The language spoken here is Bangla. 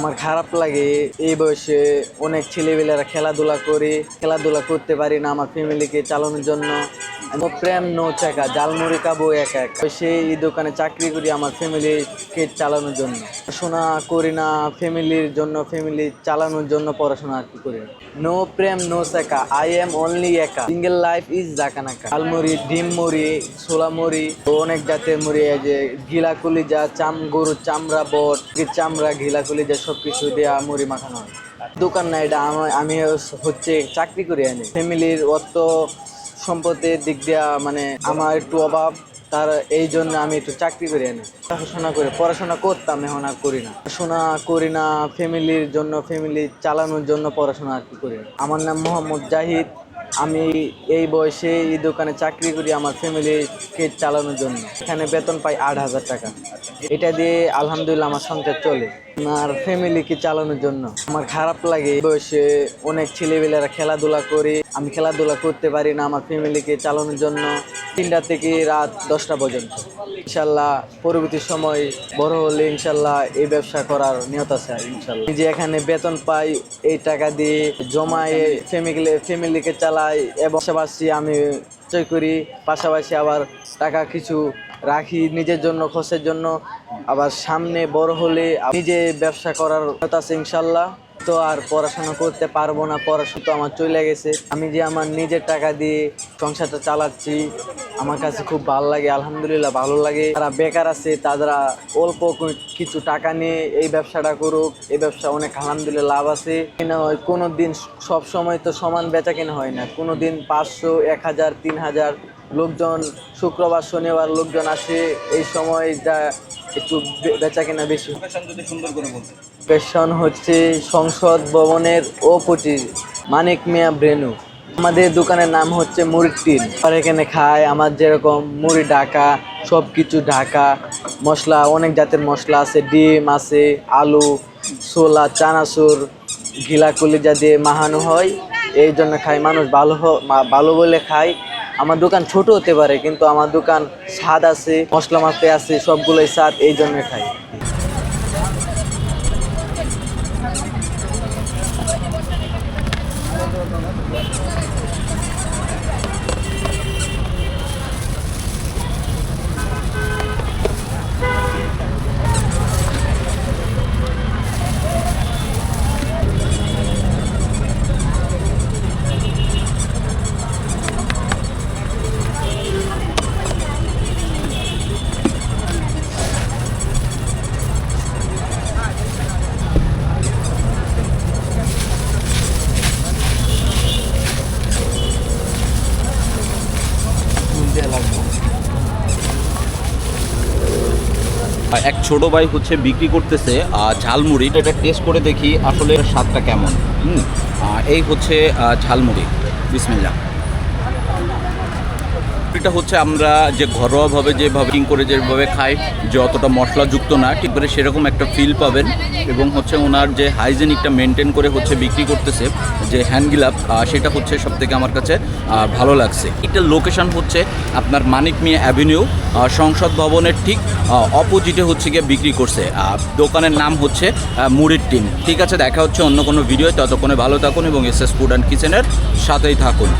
আমার খারাপ লাগে এই বয়সে অনেক ছেলেবেলেরা খেলাধুলা করে, খেলাধুলা করতে পারি না আমার ফ্যামিলিকে চালানোর জন্য। প্রেম, নো চাকা জালমুড়ি খাব এক এক। সেই এই দোকানে চাকরি করি আমার ফ্যামিলিকে চালানোর জন্য। পড়াশোনা করি না, ফ্যামিলির জন্য, ফ্যামিলি চালানোর জন্য পড়াশোনা আর কি করি। নো প্রেম নো চাকা আই এম অনলি একা সিঙ্গেল লাইফ ইজ জাকানাকা আলমুড়ি ডিম মুড়ি ছোলা মুড়ি অনেক জাতের মুড়ি যে গিলা কলিজা চাম গরুর চামড়া বট চামড়া ঘিলা কলিজা সব কিছু দেওয়া মুড়ি মাখানো হয়। দোকান না, এটা আমি হচ্ছে চাকরি করে আনি ফ্যামিলির অত সম্পদের দিক দিয়া মানে আমার একটু অভাব। তার এই জন্য আমি একটু চাকরি করি আনি পড়াশোনা করে, পড়াশোনা করতাম, এখন আর করি না পড়াশোনা করি না, ফ্যামিলির জন্য, ফ্যামিলি চালানোর জন্য পড়াশোনা আর কি করি। আমার নাম মোহাম্মদ জাহিদ আমি এই বয়সে এই দোকানে চাকরি করি আমার ফ্যামিলিকে চালানোর জন্য। এখানে বেতন পাই আট হাজার টাকা। এটা দিয়ে আলহামদুলিল্লাহ আমার সংসার চলে। আমার ফ্যামিলিকে চালানোর জন্য। আমার খারাপ লাগে এই বয়সে অনেক ছেলেবেলেরা খেলাধুলা করে। আমি খেলাধুলা করতে পারি না আমার ফ্যামিলিকে চালানোর জন্য। তিনটা থেকে রাত দশটা পর্যন্ত। ইনশাল্লাহ পরবর্তী সময় বড় হলে ইনশাল্লাহ এই ব্যবসা করার নিয়ত আছে ইনশাল্লাহ। নিজে এখানে বেতন পাই এই টাকা দিয়ে জমায়ে ফ্যামিলি ফ্যামিলিকে চালাই এবং পাশাপাশি আমি চয় করি। পাশাপাশি আবার টাকা কিছু রাখি নিজের জন্য খোঁজের জন্য। আবার সামনে বড় হলে নিজে ব্যবসা করার কথা আছে ইনশাল্লাহ। তো আর পড়াশোনা করতে পারব না, পড়াশোনা তো আমার চলে গেছে। আমি যে আমার নিজের টাকা দিয়ে সংসারটা চালাচ্ছি, আমার কাছে খুব ভালো লাগে, আলহামদুলিল্লাহ ভালো লাগে। যারা বেকার আছে, তারা অল্প কিছু টাকা নিয়ে এই ব্যবসাটা করুক, এই ব্যবসা অনেক আলহামদুলিল্লাহ লাভ আছে। কিনা হয় কোনো দিন সব সময় তো সমান বেচা কেনা হয় না কোনো দিন পাঁচশো, এক হাজার, তিন হাজার লোকজন শুক্রবার শনিবার লোকজন আসে এই সময়টা একটু বেচা কেনা বেশি। সুন্দর করে বলতে। লোকেশন হচ্ছে সংসদ ভবনের অপোজিট মানিক মিয়া ব্রেনু আমাদের দোকানের নাম হচ্ছে মুড়ির টিন আর এখানে খায় আমার যেরকম মুড়ি ঢাকা সব কিছু ঢাকা। মশলা অনেক জাতের মশলা আছে ডিম আছে আলু ছোলা চানাচুর ঘিলা কলিজা দিয়ে মাহানো হয় এই জন্য খায়। মানুষ ভালো হ- ভালো বলে খায়। আমার দোকান ছোট হতে পারে, কিন্তু আমার দোকান স্বাদ আছে, মশলা মাতে আছে, সবগুলোই স্বাদ, এই জন্য খাই। এক ছোট ভাই হচ্ছে বিক্রি করতেছে ঝালমুড়ি। এটা টেস্ট করে দেখি আসলে স্বাদটা কেমন। হুম এই হচ্ছে ঝালমুড়ি। বিসমিল্লা এটা হচ্ছে আমরা যে ঘরোয়াভাবে যেভাবে কিং করে যেভাবে খাই, যে অতটা মশলাযুক্ত না, ঠিক করে সেরকম একটা ফিল পাবেন। এবং হচ্ছে ওনার যে হাইজেনিকটা মেনটেন করে হচ্ছে বিক্রি করতেছে, যে হ্যান্ড গ্লাভ সেটা হচ্ছে সব থেকে আমার কাছে ভালো লাগছে। এটার লোকেশন হচ্ছে আপনার মানিক মিয়া অ্যাভিনিউ সংসদ ভবনের ঠিক অপোজিটে হচ্ছে গিয়ে বিক্রি করছে। দোকানের নাম হচ্ছে মুড়ির টিম ঠিক আছে, দেখা হচ্ছে অন্য কোনো ভিডিও ততক্ষণে ভালো থাকুন এবং এস এস ফুড অ্যান্ড কিচেনের সাথেই থাকুন।